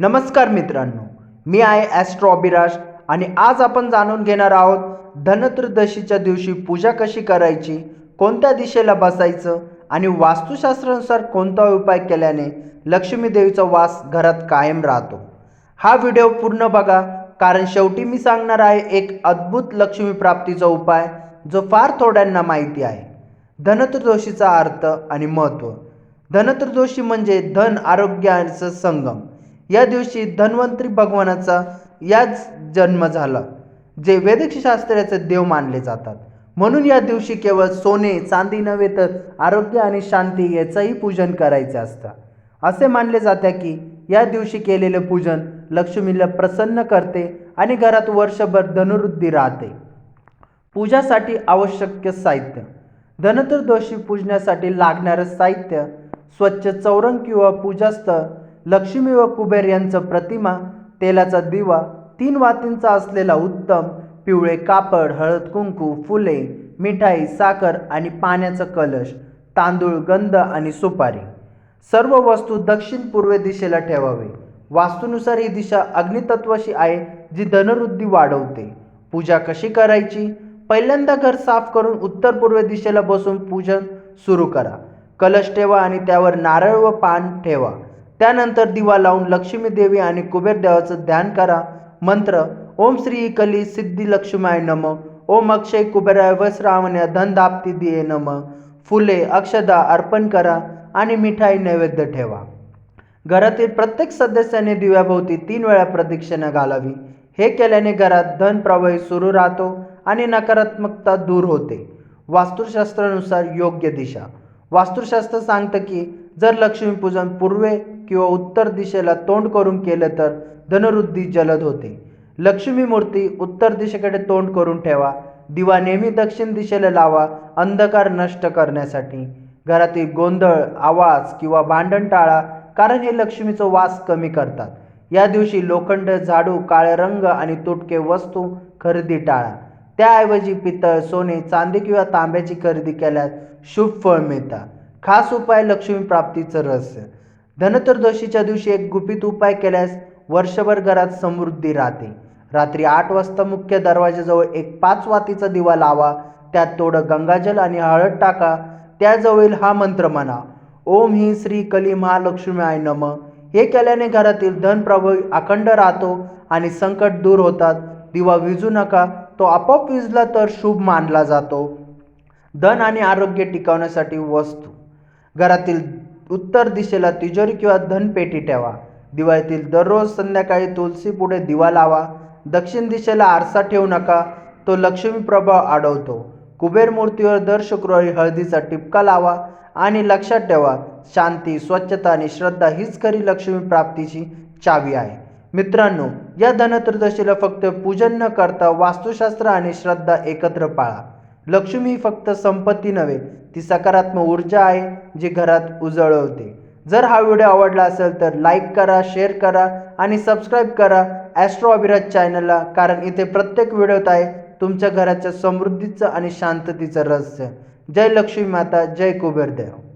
नमस्कार मित्रांनो मी आहे ॲस्ट्रो अभिराज आणि आज आपण जाणून घेणार आहोत धनत्रदशीच्या दिवशी पूजा कशी करायची कोणत्या दिशेला बसायचं आणि वास्तुशास्त्रानुसार कोणता उपाय केल्याने लक्ष्मी देवीचा वास घरात कायम राहतो. हा व्हिडिओ पूर्ण बघा कारण शेवटी मी सांगणार आहे एक अद्भुत लक्ष्मी प्राप्तीचा उपाय जो फार थोड्यांना माहिती आहे. धनत्रदोषीचा अर्थ आणि महत्त्व धनत्रदोषी म्हणजे धन आरोग्याचा संगम. या दिवशी धन्वंतरी भगवानाचा याच जन्म झाला जे वैदिक शास्त्राचे देव मानले जातात. म्हणून या दिवशी केवळ सोने चांदी नव्हे तर आरोग्य आणि शांती याचंही पूजन करायचे असतं. असे मानले जाते की या दिवशी केलेले पूजन लक्ष्मीला प्रसन्न करते आणि घरात वर्षभर धनुवृद्धी राहते. पूजासाठी आवश्यक साहित्य. धनत्रयोदशी पूजण्यासाठी लागणारं साहित्य स्वच्छ चौरंग किंवा पूजास्थळ लक्ष्मी व कुबेर यांचं प्रतिमा तेलाचा दिवा तीन वातींचा असलेला उत्तम पिवळे कापड हळद कुंकू फुले मिठाई साखर आणि पाण्याचा कलश तांदूळ गंध आणि सुपारी. सर्व वस्तू दक्षिण पूर्व दिशेला ठेवावे. वास्तूनुसार ही दिशा अग्नितत्वाशी आहे जी धनवृद्धी वाढवते. पूजा कशी करायची? पहिल्यांदा घर साफ करून उत्तर पूर्व दिशेला बसून पूजन सुरू करा. कलश ठेवा आणि त्यावर नारळ व पान ठेवा. त्यानंतर दिवा लावून लक्ष्मी देवी आणि कुबेर देवाचं ध्यान करा. मंत्र ओम श्री कली सिद्धी लक्ष्माय नम. ओम अक्षय कुबेराय वस्रावण्या धन दाप्ती दिये नम. फुले अक्षदा अर्पण करा आणि मिठाई नैवेद्य ठेवा. घरातील प्रत्येक सदस्याने दिव्याभोवती तीन वेळा प्रदक्षिणा घालावी. हे केल्याने घरात धन प्रवाही सुरू राहतो आणि नकारात्मकता दूर होते. वास्तुशास्त्रानुसार योग्य दिशा. वास्तुशास्त्र सांगतं की जर लक्ष्मीपूजन पूर्वे किंवा उत्तर दिशेला तोंड करून केलं तर धनवृद्धी जलद होते. लक्ष्मी मूर्ती उत्तर दिशेकडे तोंड करून ठेवा. दिवा नेहमी दक्षिण दिशेला लावा अंधकार नष्ट करण्यासाठी. घरातील गोंधळ आवाज किंवा भांडण टाळा कारण हे लक्ष्मीचं वास कमी करतात. या दिवशी लोखंड झाडू काळे रंग आणि तुटके वस्तू खरेदी टाळा. त्याऐवजी पितळ सोने चांदी किंवा तांब्याची खरेदी केल्यास शुभ फळ मिळतात. खास उपाय लक्ष्मी प्राप्तीचं रहस्य. धनत्रयोदशीच्या दिवशी एक गुपित उपाय केल्यास वर्षभर घरात समृद्धी राहते. रात्री आठ वाजता मुख्य दरवाजाजवळ एक पाच वातीचा दिवा लावा त्यात थोडं गंगाजल आणि हळद टाका त्याजवळील हा मंत्र म्हणा ओम ही श्री कली महालक्ष्मी आय नम. हे केल्याने घरातील धन प्रभावी अखंड राहतो आणि संकट दूर होतात. दिवा विजू नका तो आपोआप विजला तर शुभ मानला जातो. धन आणि आरोग्य टिकवण्यासाठी वस्तू. घरातील उत्तर दिशेला तिजोरी किंवा धनपेटी ठेवा. दिवाळीतील दररोज संध्याकाळी तुलसी पुढे दिवा लावा. दक्षिण दिशेला आरसा ठेवू नका. तो लक्ष्मी प्रभाव अडवतो कुबेर मूर्तीवर दर शुक्रवारी हळदीचा टिपका लावा आणि लक्षात ठेवा शांती स्वच्छता आणि श्रद्धा हीच खरी लक्ष्मी प्राप्तीची चावी आहे. मित्रांनो या धनत्रदशीला फक्त पूजन न करता वास्तुशास्त्र आणि श्रद्धा एकत्र पाळा. लक्ष्मी फक्त संपत्ती नव्हे ती सकारात्मक ऊर्जा आहे जी घरात उजळवते. जर हा व्हिडिओ आवडला असेल तर लाईक करा शेअर करा आणि सबस्क्राईब करा ॲस्ट्रो अभिराज चॅनलला कारण इथे प्रत्येक व्हिडिओत आहे तुमच्या घराच्या समृद्धीचं आणि शांततेचं रहस्य. जय लक्ष्मी माता जय कुबेरदेव.